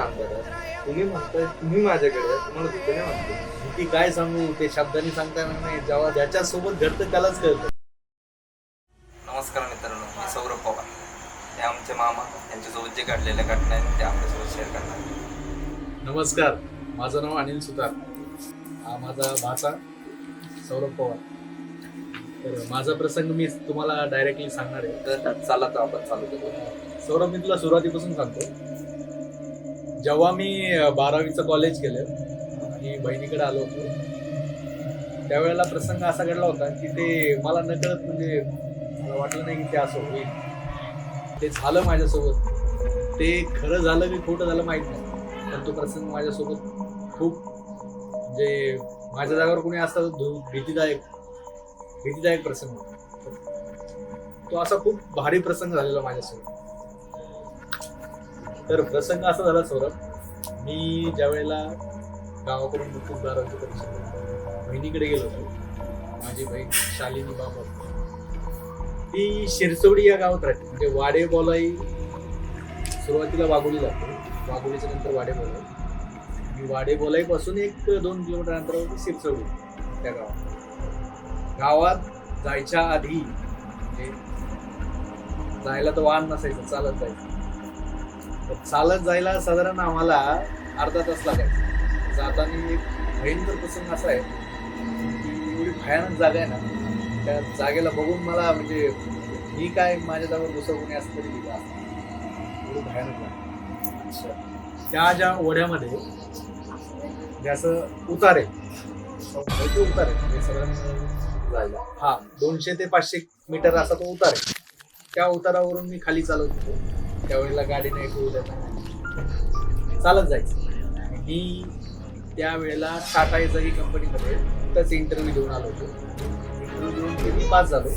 तुम्ही म्हणताय तुम्ही माझ्याकडे. तुम्हाला तिथे नाही म्हणतो भीती काय सांगू? ते शब्दांनी सांगता येणार नाही. जेव्हा ज्याच्यासोबत घडतं त्यालाच कळतं. नमस्कार मित्रांनो मी सौरभ पवार. हे आमचे मामा. यांच्यासोबत जे घडलेल्या घटना आहेत ते आपल्यासोबत शेअर करणार. नमस्कार. माझं नाव अनिल सुतार. हा माझा भाचा सौरभ पवार. तर माझा प्रसंग मी तुम्हाला डायरेक्टली सांगणार आहे. तर चला तर आपण चालू करू सौरभ मी तुला सुरुवातीपासून सांगतो. जेव्हा मी बारावीचं कॉलेज केलं आणि बहिणीकडे आलो होतो त्यावेळेला प्रसंग असा घडला होता की ते मला नकळत म्हणजे मला वाटलं नाही की ते असं होईल. ते झालं माझ्यासोबत. ते खरं झालं की खोटं झालं माहीत नाही. पण तो प्रसंग माझ्यासोबत खूप म्हणजे माझ्या जागेवर कोणी असता भीतीदायक भीतीदायक प्रसंग होता. तो असा खूप भारी प्रसंग झालेला माझ्यासोबत. तर प्रसंग असा झाला सौरभ मी ज्या वेळेला गावाकडून मुकुट बारावीची परीक्षा बहिणीकडे गेलो होतो माझी बहीण शालिनी बाबा ती शिरचोडी या गावात राहते म्हणजे वाडे बोलाई सुरुवातीला वाघोली जाते वाघोलीच्या नंतर वाडे बोलाई. मी वाडे बोलाईपासून एक दोन किलोमीटर अंतरावर शिरचोडी त्या गावात. गावात जायच्या आधी म्हणजे जायला तर वाहन नसायचं चालत जायचं. चालत जायला साधारण आम्हाला अर्धा तास लागायचा. जाताना एक भयंकर प्रसंग असा आहे की एवढी भयानक जागा आहे ना त्या जागेला बघून मला म्हणजे मी काय माझ्या जागेवर दुसरं कोणी असं तरी असतं. एवढी भयानक जागा त्या ज्या ओढ्यामध्ये म्हणजे असं उतार आहे. भरपूर उतार आहे. म्हणजे साधारण जायला. हा दोनशे ते पाचशे मीटर असा तो उतार आहे. त्या उतारावरून मी खाली चालत होतो. त्यावेळेला गाडी नाही टू व्हीलर चालत जायचं. आणि मी त्यावेळेला टाटा एजागी कंपनीमध्ये त्याच इंटरव्ह्यू देऊन आलो होतो. इंटरव्ह्यू देऊन ते मी पास झालो.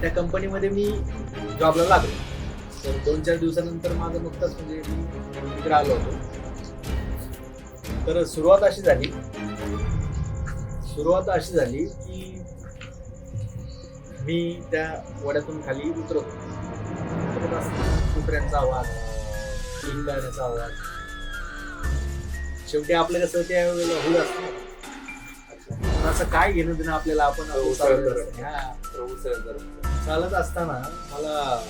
त्या कंपनीमध्ये मी जॉबला लागलो. तर दोन चार दिवसानंतर माझं नुकताच म्हणजे मी तिकडे आलो होतो. तर सुरुवात अशी झाली. सुरुवात अशी झाली की मी त्या वड्यातून खाली उतरतो उतरत असताना कुत्र्यांचा आवाज किंगाण्याचा आवाज. शेवटी आपलं कसं त्या वेळेला हुल असतं पण असं काय घेणं देणं आपल्याला आपण चालत असतं. असताना मला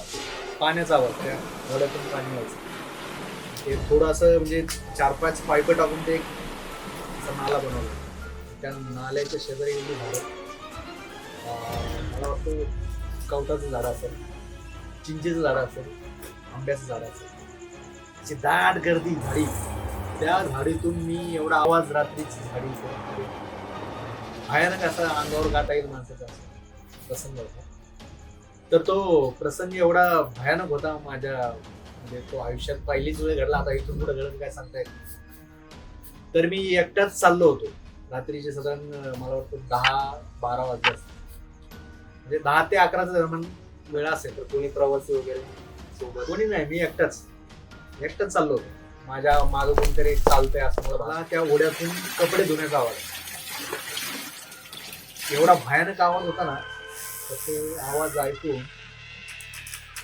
पाण्याचा आवाज त्या वड्यातून पाणी व्हायचं ते थोडं असं म्हणजे चार पाच पाईप टाकून ते एक नाला बनवला. त्या नाल्याच्या शेजारी झाडं. मला वाटतं कवटाचं झाड असेल. चिंचेचं झाड असेल आंब्याचं झाड असेल अशी दाट गर्दी झाडी त्या झाडीतून मी एवढा आवाज रात्रीची झाडी भयानक असा अंगावर गाता येईल माणसाचा असा. प्रसंग होता. तर तो प्रसंग एवढा भयानक होता माझ्या म्हणजे तो आयुष्यात पहिलीच वेळ घडला. आता इथून पुढे घडत काय सांगता येत नाही. तर मी एकटाच चाललो होतो. रात्रीचे साधारण मला वाटतं दहा बारा वाजले म्हणजे दहा ते अकराचं दरम्यान वेळ असेल तर कोणी प्रवासी वगैरे सोबत? कोणी नाही मी एकटाच. एकटाच चाललो होतो. माझ्या मागं कोणतरी चालतंय असं मला मला त्या ओढ्यातून कपडे धुण्याचा आवाज एवढा भयानक आवाज होता ना तर ते आवाज ऐकून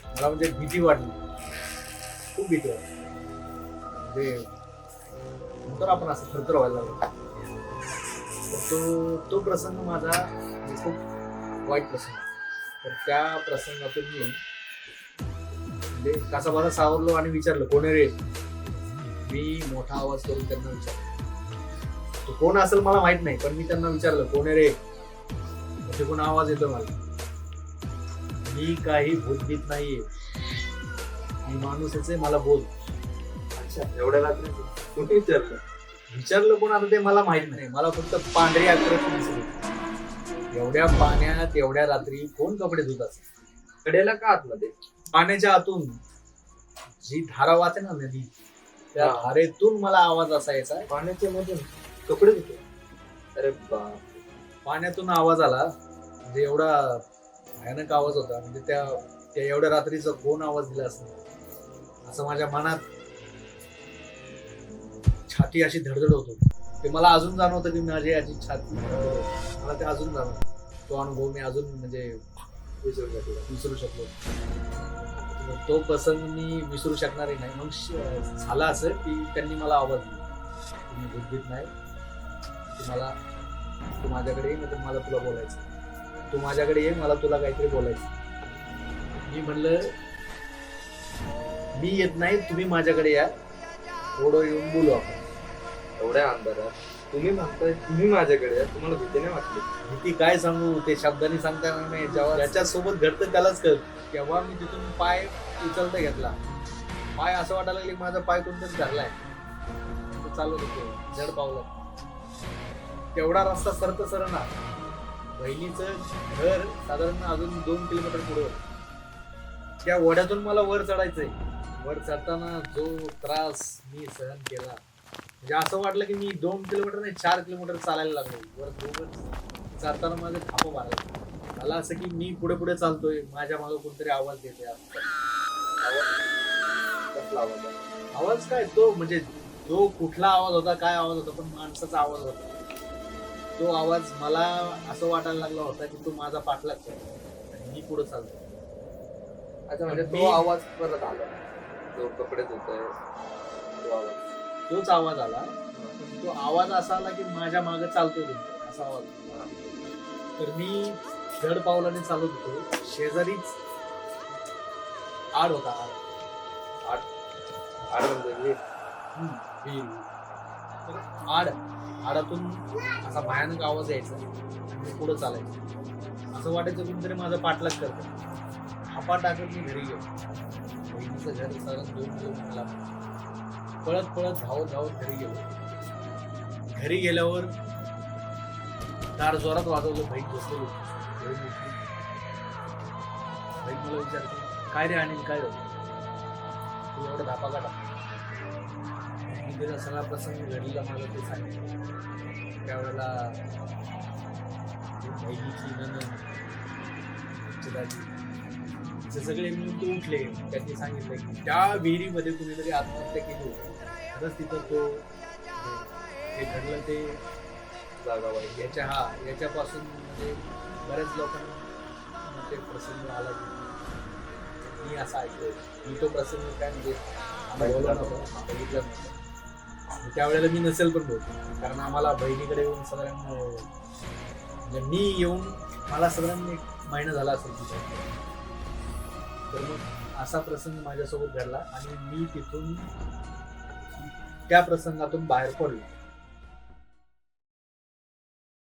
मला म्हणजे भीती वाटली. खूप भीती वाटली. म्हणजे नंतर आपण असं थरथर व्हायला लागलो. तर तो तो प्रसंग माझा म्हणजे खूप वाईट प्रसंग. तर त्या प्रसंगातून मी म्हणजे कसा बसा सावरलो आणि विचारलं कोण रे? मी मोठा आवाज करून त्यांना विचारलं. तो कोण असेल मला माहीत नाही पण मी त्यांना विचारलं कोण रे? म्हणजे कोण आवाज येतो मला. मी काही भूतभीत नाहीये. मी माणूसच आहे मला बोल. अच्छा एवढ्या रात्री कुठे विचारलं? विचारलं कोण आता ते मला माहीत नाही. मला फक्त पांढरी आकृती दिसली. एवढ्या पाण्यात एवढ्या रात्री कोण कपडे धुतात कडेला का आतमध्ये? पाण्याच्या आतून जी धारा वाहते ना नदी त्या हा. धारेतून मला आवाज असायचा. पाण्याच्या मधून कपडे धुतो. अरे बाप पाण्यातून आवाज आला. म्हणजे एवढा भयानक आवाज होता. म्हणजे त्या त्या एवढ्या रात्रीचा कोण आवाज दिला असं असं माझ्या मनात छाती अशी धडधड होत होती. ते मला अजून जाणवतं की माझी याची छाती मला ते अजून जाणवत. तो अनुभव मी अजून म्हणजे विसरू विसरू शकलो. तो प्रसंग मी विसरू शकणारही नाही. मग श- झालं असं की त्यांनी मला आवाज दिला. तुम्ही बुद्धीत नाही. तुम्हाला मला तू माझ्याकडे ये नाही मला तुला बोलायचं तू माझ्याकडे ये मला तुला काहीतरी बोलायचं मी म्हणलं मी येत नाही तुम्ही माझ्याकडे या. थोडं येऊन बोलू आपण. एवढ्या अंधारात. तुम्ही म्हणताय तुम्ही माझ्याकडे या, तुम्हाला भीती नाही वाटली? भीती काय सांगू? ते शब्दांनी सांगता येणार नाही जेव्हा त्याच्यासोबत घडतं त्यालाच कळ तेव्हा मी तिथून पाय उचलता घेतला. पाय असं वाटायला लागले माझा पाय कोणतरी धरलाय. तो चालत होतो जड पावलं. तेवढा रस्ता सरत सरना. बहिणीचं घर साधारण अजून दोन किलोमीटर पुढे त्या वड्यातून मला वर चढायचंय. वर चढताना जो त्रास मी सहन केला म्हणजे असं वाटलं की मी दोन किलोमीटर नाही चार किलोमीटर चालायला लागलो. वर दोघं चालताना माझं थाप मारलं मला असं की मी पुढे पुढे चालतोय माझ्या मागे कोणतरी आवाज देते आवाज काय? तो म्हणजे तो कुठला आवाज होता काय आवाज होता पण माणसाचा आवाज होता. तो आवाज मला असं वाटायला लागला होता की तो माझा पाठलाग करतो आणि मी पुढे चालतो अच्छा म्हणजे मी- तो आवाज परत आला. जो कपडे धुतोय तो आवाज. तोच आवाज आला. तो आवाज असा आला की माझ्या मागे चालतोय कोणतरी, असा आवाज. आला. तर मी जड पावलाने चालत होतो. शेजारीच आड होता. आड. आड म्हणजे हे हम्म, विहीर. तर आड. आडातून असा भयानक आवाज यायचा. आणि मी पुढं चालायचं. असं वाटायचं कोणतरी माझा पाठलाग करतो. हापा टाकत मी घरी गेलो. बहिणीचं घर साधारण दोन किलोमीटर लांब. पळत पळत धावत धावत घरी गेलो. घरी गेल्यावर दार जोरात वाजवलं बाईक बसली बाईक मला विचारतो काय रे आणि काय झालं? तू एवढा धापा काढा मी तिला सगळा प्रसंग घडलेला मला ते सांगितलं. त्यावेळेला बहिणीची ननंद सगळे मिळून ते उठले. त्यांनी सांगितलं की त्या विहिरीमध्ये कुणीतरी आत्महत्या केली होती. खरंच तिथं तो ते घडलं ते जागा वाईट याच्या हा याच्यापासून म्हणजे बऱ्याच लोकांना ते प्रसंग आला की मी असा ऐकतोय. मी तो प्रसंग काय म्हणजे अनुभवला नव्हता बघितला नव्हता. त्यावेळेला मी नसेल पण बोलतो. कारण आम्हाला बहिणीकडे येऊन सगळ्यांना म्हणजे मी येऊन मला सगळ्यांनी एक महिना झाला असेल तिच्या तर मग असा प्रसंग माझ्यासोबत घडला आणि मी तिथून त्या प्रसंगातून बाहेर पडलो.